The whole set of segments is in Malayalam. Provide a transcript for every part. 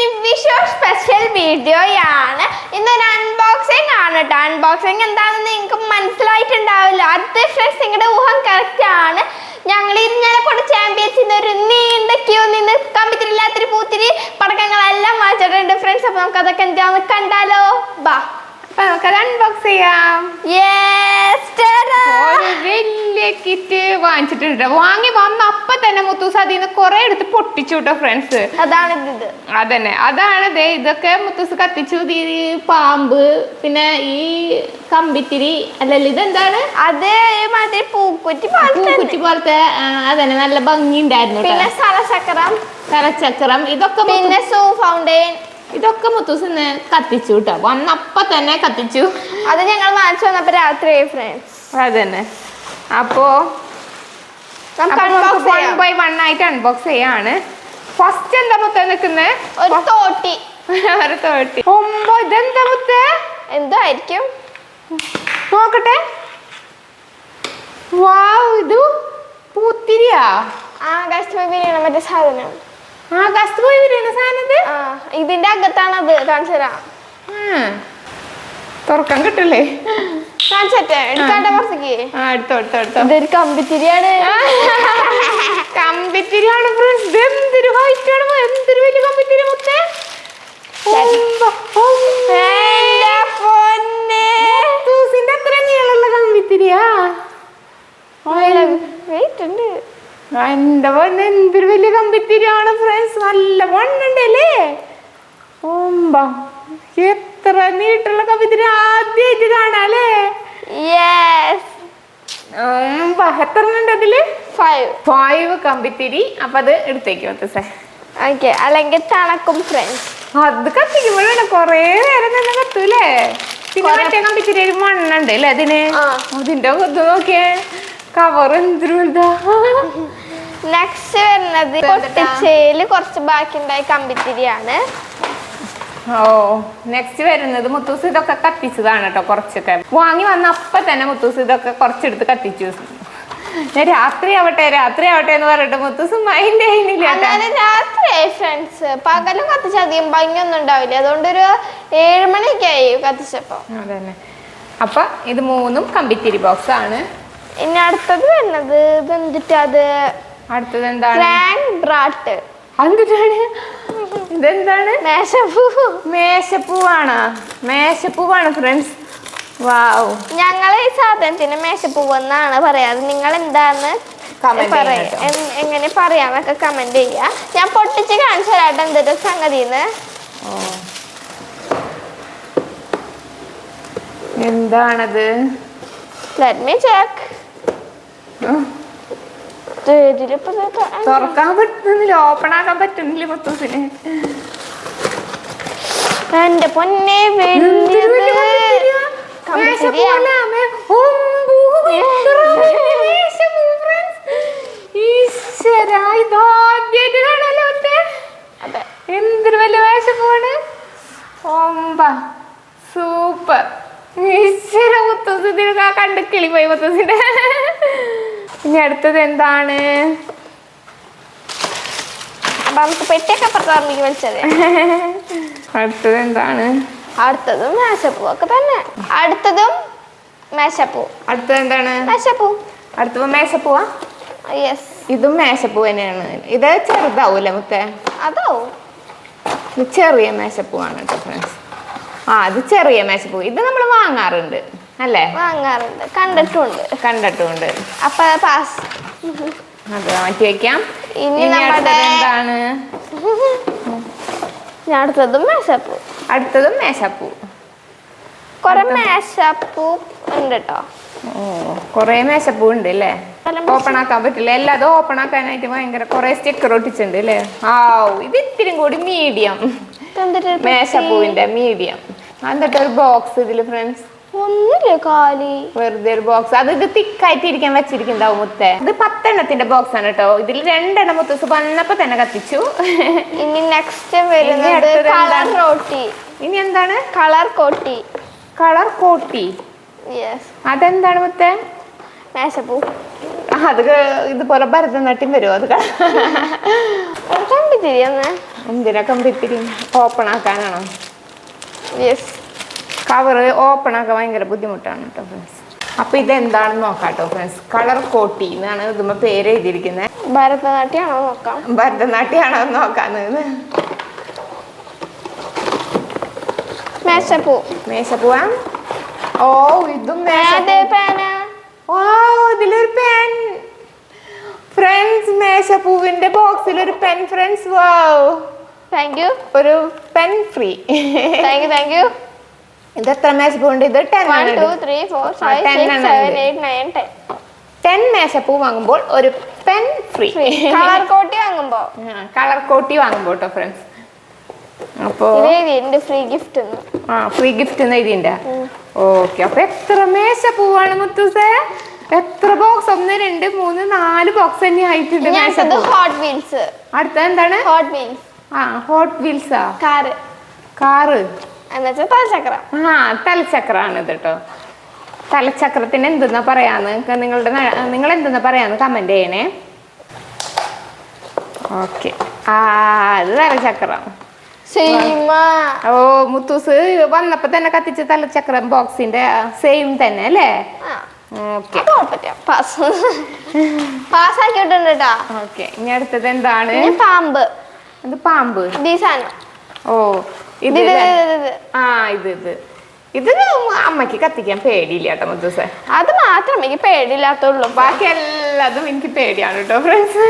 ഇന്നൊരു വിഷു സ്പെഷ്യൽ വീഡിയോയാണ് ഇന്നൊരു അൺബോക്സിംഗ് ആണ് കേട്ടോ അൺബോക്സിംഗ് എന്താണെന്ന് നിങ്ങൾക്ക് മനസ്സിലായിട്ടുണ്ടാവില്ല. അത് ഫ്രണ്ട്സ് നിങ്ങളുടെ ഊഹം കറക്റ്റ് ആണ്. ഞങ്ങൾ ഇന്നലെ കൊണ്ട് ചാമ്പ്യൻസിന് ഒരു നീണ്ട ക്യൂ നിന്ന് കമ്പിത്തിരില്ലാത്തൊരു പൂത്തിരി പടക്കങ്ങളെല്ലാം വാങ്ങിച്ചിട്ടുണ്ട് ഫ്രണ്ട്സ് അപ്പൊ നമുക്ക് അതൊക്കെ എന്താന്ന് കണ്ടാലോ? ബാ. അപ്പൊ നമുക്കത് അൺബോക്സ് ചെയ്യാം! ഒരു വലിയ കിറ്റ് വാങ്ങിച്ചിട്ടുണ്ട്. വാങ്ങി വന്ന അപ്പൊ തന്നെ മുത്തൂസ് അതിൽ നിന്ന് കുറെ എടുത്ത് പൊട്ടിച്ചു കേട്ടോ ഫ്രണ്ട്സ് അതാണ് ഇത് അതന്നെ. അതാണ് ദേ ഇതൊക്കെ മുത്തൂസ് കത്തിച്ചു. ഈ പാമ്പ് പിന്നെ ഈ കമ്പിത്തിരി അല്ലല്ലോ ഇതെന്താണ്? അതേ മാതിരി പൂക്കുറ്റി പൂക്കുറ്റി കുറ്റി പോലത്തെ അതന്നെ നല്ല ഭംഗി ഉണ്ടായിരുന്നു പിന്നെ സലചക്രം സലചക്രം ഇതൊക്കെ പിന്നെ സൂ ഫൗണ്ടെയിൻ ഇതൊക്കെ മുത്തൂസ് ഇന്ന് കത്തിച്ചു കേട്ടോ വന്നപ്പ തന്നെ കത്തിച്ചു. അത് ഞങ്ങൾ വാങ്ങിച്ചു വന്നപ്പോ രാത്രി ഫ്രണ്ട്സ് അതന്നെ. അപ്പോ നമുക്ക് വൺ ബൈ വൺ ആയിട്ട് അൺബോക്സ് ചെയ്യാണ്. ഫസ്റ്റ് എന്താ മുത്ത നിൽക്കുന്നത് ഒരു തോട്ടി. ഒരു തോട്ടി. ഒമ്പോ ഇതെന്താ മുത്ത? എന്തായിരിക്കും നോക്കട്ടെ. വാവ് ഇത് പൂത്തിരിയാ? ആകാശത്ത് വീണ മറ്റേ സാധനം. ആകാശത്ത് പോയി വരുന്ന സാധനം ആ ഇതിന്റെ അകത്താണ് അത് കാണിച്ചു തരാം തുറക്കാൻ കിട്ടില്ലേ ഇതൊരു കമ്പിത്തിരിയാണ്. കമ്പിത്തിരിയാണ് friends. ഇത് എന്തൊരു ഹൈറ്റ് ആണ് എന്തൊരു വലിയ കമ്പിത്തിരി മുത്തേ. എന്റെ പൊന്നേ. എന്തൊരു വലിയ കമ്പിത്തിരിയാണ് ഫ്രണ്ട്സ് നല്ല വണ്ണുണ്ടല്ലേ ഓമ്പ എത്ര നീട്ടുള്ള കമ്പിത്തിരി ആദ്യമായിട്ട് കാണാല്ലേ? എത്ര ഉണ്ട് അതിൽ? ഫൈവ് ഫൈവ് കമ്പിത്തിരി. അപ്പൊ അത് എടുത്തേക്ക് മത്തസേ ഓക്കെ അല്ലെങ്കിൽ തണക്കും ഫ്രണ്ട്സ് അത് കത്തിക്കുമ്പോഴാണ് കൊറേ നേരം തന്നെ കത്തൂലേ പിന്നെ മറ്റേ കമ്പിത്തിരി ഒരു മണ്ണുണ്ട് അല്ലേ അതിന്? അതിന്റെ ഇത് നോക്കിയേ. കവർ എന്തൊരു നെക്സ്റ്റ് വരുന്നത് പൊട്ടിച്ചേൽ കുറച്ച് ബാക്കിണ്ടായ കമ്പിത്തിരിയാണ്. ഓ നെക്സ്റ്റ് വരുന്നത് മുത്തൂസ് ഇതൊക്കെ കത്തിച്ചതാണ് കേട്ടോ കുറച്ചൊക്കെ. വാങ്ങി വന്ന അപ്പൊ തന്നെ മുത്തൂസ് ഇതൊക്കെ കുറച്ചെടുത്ത് കത്തിച്ചു. ഞാൻ രാത്രി ആവട്ടെ രാത്രി ആവട്ടെ എന്ന് പറഞ്ഞിട്ട് മുത്തൂസ് മൈൻഡ് ചെയ്യുന്നില്ല രാത്രി ഫ്രണ്ട്സ് പകലും കത്തിച്ച അധികം ഭംഗിയൊന്നും ഉണ്ടാവില്ല. അതുകൊണ്ട് ഒരു ഏഴ് മണിയൊക്കെ ആയി കത്തിച്ചപ്പോ. അതന്നെ. അപ്പൊ ഇത് മൂന്നും കമ്പിത്തിരി ബോക്സ് ആണ്. ഇനി അടുത്തത് വരുന്നത് ഇത് എന്നിട്ട് അത്? അടുത്തത് എന്താണ്? ബ്രാട്ട് എന്തിട്ടാണ് ഇതെന്താണ്? മേശപ്പൂ. മേശപ്പൂവാണ്. മേശപ്പൂവാണ് ഫ്രണ്ട്സ് വാവ് ഞങ്ങൾ ഈ സാധനത്തിന് മേശപ്പൂവ് എന്നാണ് പറയാറ് നിങ്ങൾ എന്താന്ന് എങ്ങനെ പറയാന്നൊക്കെ കമന്റ് ചെയ്യാ. ഞാൻ പൊട്ടിച്ച് കാണിച്ചു തരാട്ടെ എന്തൊരു സംഗതിന്ന്. എന്താണത്? ലെറ്റ് മീ ചെക്ക് തുറക്കാൻ പറ്റുന്നില്ല. ഓപ്പൺ ആക്കാൻ പറ്റുന്നില്ല മുത്തൂസിന് എന്റെ പൊന്നെ എന്തൊരു വലിയ വേഷമാണ് ഒമ്പ. സൂപ്പർ. ഈശ്വര മുത്തൂസ് ഇതിന് കണ്ട് കിളി പോയി മുത്തൂസിന്റെ ഇനി അടുത്തത് എന്താണ്? നമുക്ക് പെട്ടിയൊക്കെ അപ്പുറത്തേക്ക് വലിച്ചത് അടുത്തത് എന്താണ്? അടുത്തതും മേശപ്പൂ ഒക്കെ തന്നെ. അടുത്തതും മേശപ്പൂ. അടുത്തത് എന്താണ്? മേശപ്പൂ. അടുത്തത് മേശപ്പൂവാ? യെസ് ഇതും മേശപ്പൂ തന്നെയാണ്. ഇത് ചെറുതാവൂല്ലേ മുത്തേ? അതാവും. ഇത് ചെറിയ മേശപ്പൂവാണ് കേട്ടോ ഫ്രണ്ട്സ് ആ ഇത് ചെറിയ മേശപ്പൂ. ഇത് നമ്മൾ വാങ്ങാറുണ്ട്. അല്ലേ? വാങ്ങാറുണ്ട്. കണ്ടിട്ടുണ്ട്. കണ്ടിട്ടുണ്ട്. അപ്പൊ പാസ്. അത് മാറ്റി വെക്കാം. ഇനി നമ്മുടെ- എന്താണ്? അടുത്തതും മേശപ്പൂ. അടുത്തതും മേശപ്പൂ. കൊറേ മേശപ്പൂ ഉണ്ട് കേട്ടോ ഓ കൊറേ മേശപ്പൂ ഉണ്ട് അല്ലേ ഓപ്പൺ ആക്കാൻ പറ്റില്ല. എല്ലാതും ഓപ്പൺ ആക്കാനായിട്ട് ഭയങ്കര കൊറേ സ്റ്റിക്കർ ഒട്ടിച്ചിട്ടുണ്ട് അല്ലേ ആ ഇത് ഇത്തിരി കൂടി മീഡിയം മേശപ്പൂവിന്റെ മീഡിയം എന്നിട്ട് ഒരു ബോക്സ് ഇതിൽ ഫ്രണ്ട്സ് കാലി? വെറുതെ ഒരു ബോക്സ് അത് ഇത് തിക്കായിട്ട് ഇരിക്കാൻ വെച്ചിരിക്കുന്നുണ്ടാവും മുത്തേ. ഇത് പത്തെണ്ണത്തിന്റെ ബോക്സ് ആണ് കേട്ടോ. ഇതിൽ രണ്ടെണ്ണം മുത്ത. വന്നപ്പോ തന്നെ കത്തിച്ചു. ഇനി നെക്സ്റ്റ് വരുന്നത് അടുത്തത് കളർ എന്താണ്? റോട്ടി ഇനി എന്താണ്? കളർ കോട്ടി കളർ കോട്ടി യെസ് അതെന്താണ് മുത്തേ? മേശപ്പൂ. ആ അത് ക- ഇതുപോലെ ഭരതനാട്യം വരുമോ അത് ക- കമ്പിത്തിരി ഒന്ന്. എന്തിനാ കമ്പിത്തിരി? ഓപ്പൺ ആക്കാനാണോ? യെസ് കവർ ഓപ്പൺ ആക്കാൻ ഭയങ്കര ബുദ്ധിമുട്ടാണ് കേട്ടോ ഫ്രണ്ട്സ് അപ്പൊ ഇതെന്താണെന്ന് നോക്കാം കേട്ടോ ഫ്രണ്ട്സ് കളർ കോട്ടി എന്നാണ് ഇതുമ്മ പേര് എഴുതിയിരിക്കുന്നത് ഭരതനാട്യമാണോ നോക്കാം? ഭരതനാട്യമാണോ നോക്കാന്ന്. മേശപ്പൂ. മേശപ്പൂവാ? ഓ ഇതും ഓ ഇതിലൊരു പെൻ ഫ്രണ്ട്സ് മേശപ്പൂവിന്റെ ബോക്സിൽ ഒരു pen friends wow thank you ഒരു pen free thank you thank you ഇത് എത്ര മേശപ്പൂണ്ട് ഇത് ടെൻ ടെൻ മേശപ്പൂ വാങ്ങുമ്പോൾ ഒരു പെൻ ഫ്രീ കളർ കോട്ടി വാങ്ങുമ്പോ. കളർ കോട്ടി വാങ്ങുമ്പോ കേട്ടോ ഫ്രണ്ട്സ് അപ്പോ ഫ്രീ ഗിഫ്റ്റ് ആ ഫ്രീ ഗിഫ്റ്റ് എഴുതിന്റെ ഓക്കെ അപ്പൊ എത്ര മേശപ്പൂവാണ് മുത്തൂസേ? എത്ര ബോക്സ് ഒന്ന് രണ്ട് മൂന്ന് നാല് ബോക്സ് തന്നെ ആയിട്ടുണ്ട് ഹോട്ട് വീൽസ് അടുത്ത എന്താണ്? ഹോട്ട് വീൽസ് ആ ഹോട്ട് വീൽസ് കാറ് കാറ് എന്നുവെച്ചാൽ തലചക്രം ആ തലചക്രമാണ് ഇത് കേട്ടോ തലച്ചക്രത്തിന് എന്തെന്നാ പറയാന്ന്? നിങ്ങളുടെ നിങ്ങൾ എന്തെന്നാ പറയാന്ന് കമന്റ് ചെയ്യണേ. ഓക്കെ. ആ അത് തലച്ചക്രം. സിനിമ ഓ മുത്തൂസ് വന്നപ്പോ തന്നെ കത്തിച്ച തലചക്രം ബോക്സിന്റെ സെയിം തന്നെ അല്ലേ? ഇനി അടുത്തത് എന്താണ്? പാമ്പ്. പാമ്പ്. ഓ. ഇത്. ആ ഇത് ഇത്. ഇത് അമ്മയ്ക്ക് കത്തിക്കാൻ പേടിയില്ല കേട്ടോ മുത്തൂസേ. അത് മാത്രം എനിക്ക് പേടിയില്ലാത്തുള്ളൂ ബാക്കി എല്ലാതും എനിക്ക് പേടിയാണ് കേട്ടോ ഫ്രണ്ട്സ്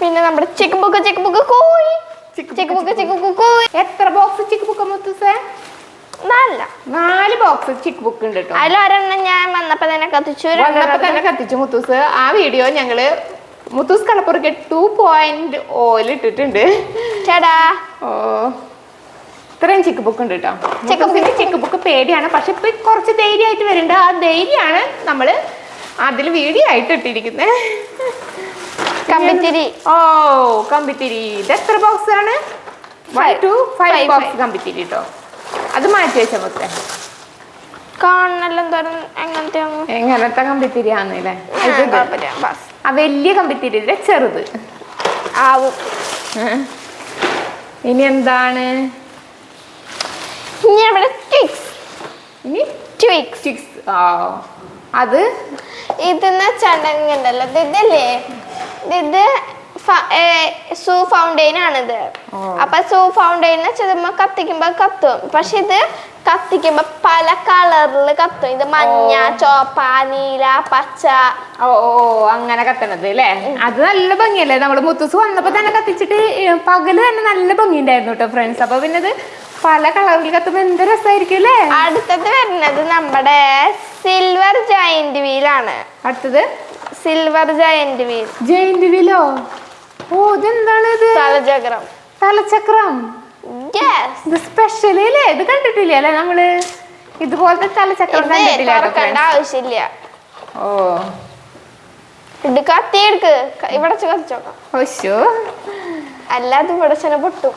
പിന്നെ നമ്മുടെ ചിക്ക് ബുക്ക് ചിക്ക് ബുക്ക് കോയി ചിക്ക് ബുക്ക് ചിക്ക് ബുക്ക് കോയി എത്ര ബോക്സ് ചിക്ക് ബുക്ക് മുത്തൂസേ? നല്ല നാല് ബോക്സ് ചിക്ക് ബുക്ക് ഉണ്ട് കേട്ടോ. അതിലൊരെണ്ണം ഞാൻ വന്നപ്പോ തന്നെ കത്തിച്ചു വന്നപ്പോ തന്നെ കത്തിച്ചു മുത്തൂസ്. ആ വീഡിയോ ഞങ്ങൾ മുത്തൂസ് കളപ്പുറക്ക് ടു പോയിന്റ് ഓയിൽ ഇട്ടിട്ടുണ്ട്. ചേടാ. ഓ. ഇത്രയും ചിക്ക് ബുക്ക് ഉണ്ട് കേട്ടോ ചിക്ക് ബുക്കിന്റെ ചിക്ക് ബുക്ക് പേടിയാണ്. പക്ഷെ ഇപ്പൊ കുറച്ച് ധൈര്യമായിട്ട് വരുന്നുണ്ട് ആ ധൈര്യമാണ് നമ്മൾ അതിൽ വീഡിയോ ആയിട്ട് ഇട്ടിരിക്കുന്നത് കമ്പിത്തിരി. ഓ കമ്പിത്തിരി. ഇത് എത്ര ബോക്സ് ആണ്? വൺ ടു ഫൈവ് ബോക്സ് കമ്പിത്തിരി കേട്ടോ അത് മാറ്റി വെച്ച മൊത്തം. കാണണല്ലോ എങ്ങനത്തെ എങ്ങനത്തെ ഇത്. ആ വലിയ കമ്പിത്തിരി ഇതിലെ ചെറുത്. ആവും? ഇനി എന്താണ്? നമ്മുടെ ട്വിക്സ് ഇനി ട്വിക്സ് ട്വിക്സ് ആ. അത് ഇതെന്ന് ഇത് ഇതല്ലേ? ഇത് സൂ ഫൗണ്ടെയിൻ ആണിത്. അപ്പൊ സൂ ഫൗണ്ടെയിൻ ചെറുമ്പോ കത്തിക്കുമ്പോ കത്തും. പക്ഷെ ഇത് കത്തിക്കുമ്പോ പല കളറിൽ കത്തും. ഇത് മഞ്ഞ. ചോപ്പ നീല പച്ച. ഓ ഓ അങ്ങനെ കത്തണത് അല്ലേ അത് നല്ല ഭംഗിയല്ലേ? നമ്മൾ മുത്തൂസ് വന്നപ്പോ തന്നെ കത്തിച്ചിട്ട് പകൽ തന്നെ നല്ല ഭംഗിയുണ്ടായിരുന്നു കേട്ടോ ഫ്രണ്ട്സ് അപ്പൊ പിന്നെ പല കളറിൽ കത്തുമ്പോ എന്ത് രസമായിരിക്കും അല്ലേ? അടുത്തത് വരുന്നത് നമ്മുടെ സിൽവർ ജയന്റ് വീലാണ് അടുത്തത്? സിൽവർ ജയന്റ് വീൽ ജയന്റ് വീലോ ഓ? ഇതെന്താണ് ഇത്? തലചക്രം. തലചക്രം. ഇത് സ്പെഷ്യൽ അല്ലേ? ഇത് കണ്ടിട്ടില്ല അല്ലേ നമ്മൾ? ഇതുപോലത്തെ തലചക്രം കണ്ടിട്ടില്ല ആവശ്യമില്ല. ഓ. ഇത് കത്തി എടുക്ക് ഇവിടെ കത്തിച്ചോക്കാം. അല്ല അല്ലാതെ ഇവിടെ ചെന പൊട്ടും.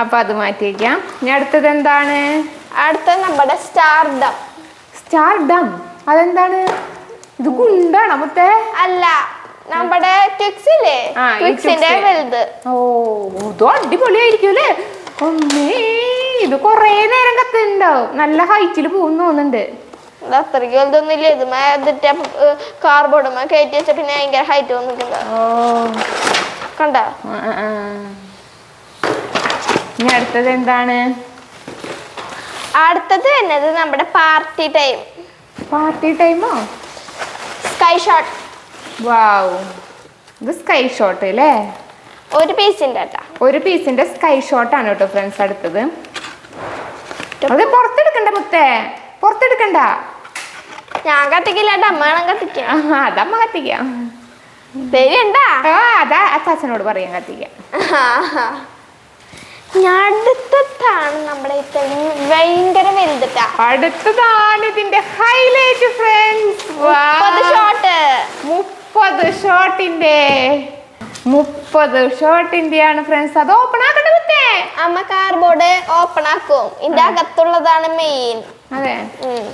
അപ്പൊ അത് മാറ്റി വയ്ക്കാം ഇനി അടുത്തത് എന്താണ്? അടുത്ത നമ്മുടെ സ്റ്റാർഡം. സ്റ്റാർ ഡം അതെന്താണ്? ഇത് ഗുണ്ടാണ് മുത്തേ? അല്ല നമ്മുടെ ട്വിക്സ് ആ, ഈ ട്വിക്സിന്റെ വലുത്. ഓ ഇത് അടിപൊളിയായിരിക്കും അല്ലേ ഒന്നേ ഇത് കൊറേ നേരം കത്തുണ്ടാവും നല്ല ഹൈറ്റിൽ പോകുന്നു തോന്നുന്നുണ്ട്. ഇത് അത്രയ്ക്ക് വലുതൊന്നുമില്ല. ഇത് ഇതിന്റെ കാർബോർഡ് കയറ്റി വെച്ച പിന്നെ ഭയങ്കര ഹൈറ്റ് വന്നിട്ടുണ്ട് കണ്ടോ. ഇനി അടുത്തത് എന്താണ്? അടുത്തത് വരുന്നത് നമ്മുടെ party time. Party ടൈമോ? Sky shot. വാവ് ഇത് സ്കൈ ഷോട്ട് അല്ലേ? ഒരു പീസിന്റെ കേട്ടാ. ഒരു പീസിന്റെ സ്കൈ ഷോട്ട് ആണ് കേട്ടോ ഫ്രണ്ട്സ് അടുത്തത്. അത് പുറത്തെടുക്കണ്ട മുത്തേ. പുറത്തെടുക്കണ്ട. ഞാൻ കത്തിക്കില്ല അമ്മ ആ, അതമ്മ കത്തിക്കാം. ശരിയണ്ടാ ആ അതാ അച്ചാച്ചനോട് പറയാൻ കത്തിക്കാം. അടുത്തതാണ് നമ്മുടെ ഇത്രയും ഭയങ്കര വലുതിട്ടാ. അടുത്തതാണ് ഇതിന്റെ ഹൈലൈറ്റ് ഫ്രണ്ട്സ് ഷോട്ട് മുപ്പത് ഷോട്ടിന്റെ മുപ്പത് ഷോട്ടിന്റെ ആണ് ഫ്രണ്ട്സ് അത് ഓപ്പൺ ആക്കണ്ട മുത്തേ അമ്മ കാർബോർഡ് ഓപ്പൺ ആക്കും. ഇതിന്റെ അകത്തുള്ളതാണ് മെയിൻ അതെ.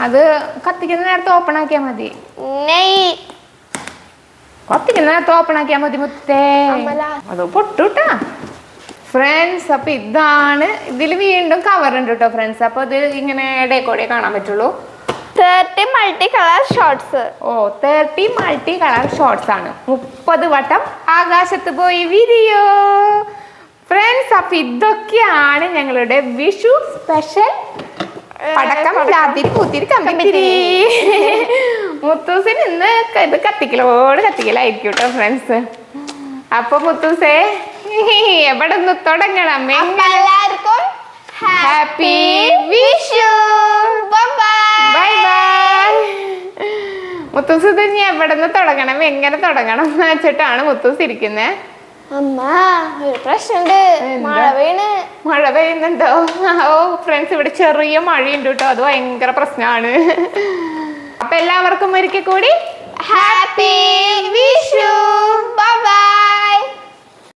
അത് കത്തിക്കുന്ന നേരത്തെ ഓപ്പൺ ആക്കിയാ മതി. നെയ്. കത്തിക്കുന്ന നേരത്തെ ഓപ്പൺ ആക്കിയാ മതി മുത്തേ. അത് പൊട്ടൂട്ടാ. ഫ്രണ്ട്സ് അപ്പൊ ഇതാണ്. ഇതിൽ വീണ്ടും കവർ ഉണ്ട് കേട്ടോ ഫ്രണ്ട്സ് അപ്പൊ ഇത് ഇങ്ങനെ ഇടയിൽ കാണാൻ പറ്റുള്ളൂ. തേർട്ടി മൾട്ടി കളർ ഷോർട്സ് ഓ തേർട്ടി മൾട്ടി കളർ ഷോർട്സ് ആണ്. മുപ്പത് വട്ടം ആകാശത്ത് പോയി വിരിയോ ഫ്രണ്ട്സ് അപ്പൊ ഇതൊക്കെയാണ് ഞങ്ങളുടെ വിഷു സ്പെഷ്യൽ പടക്കം. രാത്രി പൂത്തിരി കമ്പിത്തിരി. മുത്തൂസിന് ഇന്ന് ഇത് കത്തിക്കലോട് കത്തിക്കലായിരിക്കും കേട്ടോ ഫ്രണ്ട്സ് അപ്പൊ മുത്തൂസേ എവിടെ നിന്ന് തുടങ്ങണം എല്ലാവർക്കും happy Vishu bye bye bye Muthus ഇത് ഇനി എവിടെ നിന്ന് തുടങ്ങണം എങ്ങനെ തുടങ്ങണം എന്ന് വെച്ചിട്ടാണ് മുത്തൂസ് ഇരിക്കുന്നത് അമ്മ ഒരു പ്രശ്നമുണ്ട്. മഴ പെയ്യണ് മഴ പെയ്യുന്നുണ്ടോ? ഓ ഫ്രണ്ട്സ് ഇവിടെ ചെറിയ മഴയുണ്ട് കേട്ടോ അത് ഭയങ്കര പ്രശ്നമാണ്. അപ്പൊ എല്ലാവർക്കും ഒരിക്കൽ കൂടി ഹാപ്പി വിഷു ബൈ